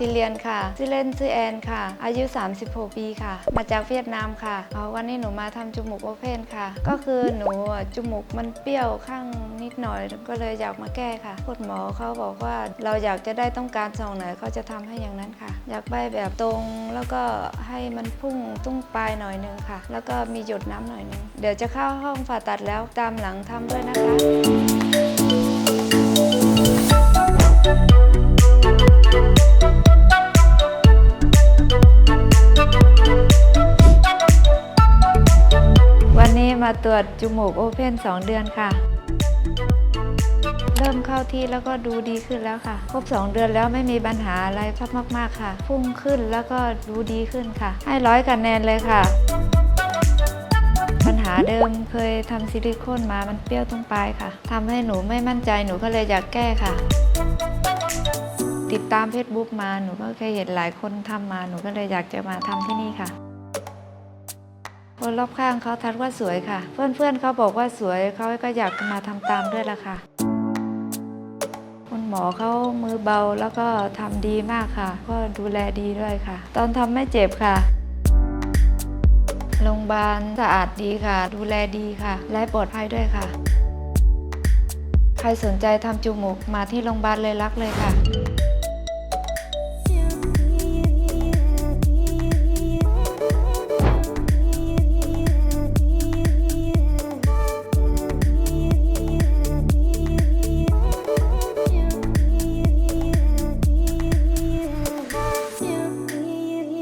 ทิเลียนค่ะ ชื่อเล่นชื่อแอนค่ะ อายุ 36 ปีค่ะ มาจากเวียดนามค่ะเอาวันนี้หนูมาทำจมูกโอเพนค่ะ ก็คือหนูจมูกมันเปรี้ยวข้างนิดหน่อย ก็เลยอยากมาแก้ค่ะ คุณหมอเขาบอกว่าเราอยากจะได้ต้องการทรงไหนเขาจะทำให้อย่างนั้นค่ะ อยากใบแบบตรงแล้วก็ให้มันพุ่งตุ้งปลายหน่อยนึงค่ะ แล้วก็มีหยดน้ำหน่อยนึง เดี๋ยวจะเข้าห้องผ่าตัดแล้วตามหลังทำด้วยนะคะ มาตรวจจมูกโอเพน2 เดือนค่ะ เริ่มเข้าที่แล้วก็ดูดีขึ้นแล้วค่ะ ครบ 2 เดือนแล้วไม่มีปัญหาอะไรทับมาก ๆ ค่ะ พุ่งขึ้นแล้วก็ดูดีขึ้นค่ะ ให้ร้อยคะแนนเลยค่ะ ปัญหาเดิมเคยทำซิลิโคนมามันเปรี้ยวตรงปลายค่ะทำให้หนูไม่มั่นใจหนูก็เลยอยากแก้ค่ะติดตามเฟซบุ๊กมาหนูก็เคยเห็นหลายคนทำมาหนูก็เลยอยากจะมาทำที่นี่ค่ะ คนรอบข้างเขาทักว่าสวยค่ะ เพื่อนๆเขาบอกว่าสวยเขาก็อยากมาทำตามด้วยละค่ะ คุณหมอเขามือเบาแล้วก็ทำดีมากค่ะ ก็ดูแลดีด้วยค่ะ ตอนทำไม่เจ็บค่ะโรงพยาบาลสะอาดดีค่ะ ดูแลดีค่ะ และปลอดภัยด้วยค่ะ ใครสนใจทำจมูกมาที่โรงพยาบาลเลยรักเลยค่ะ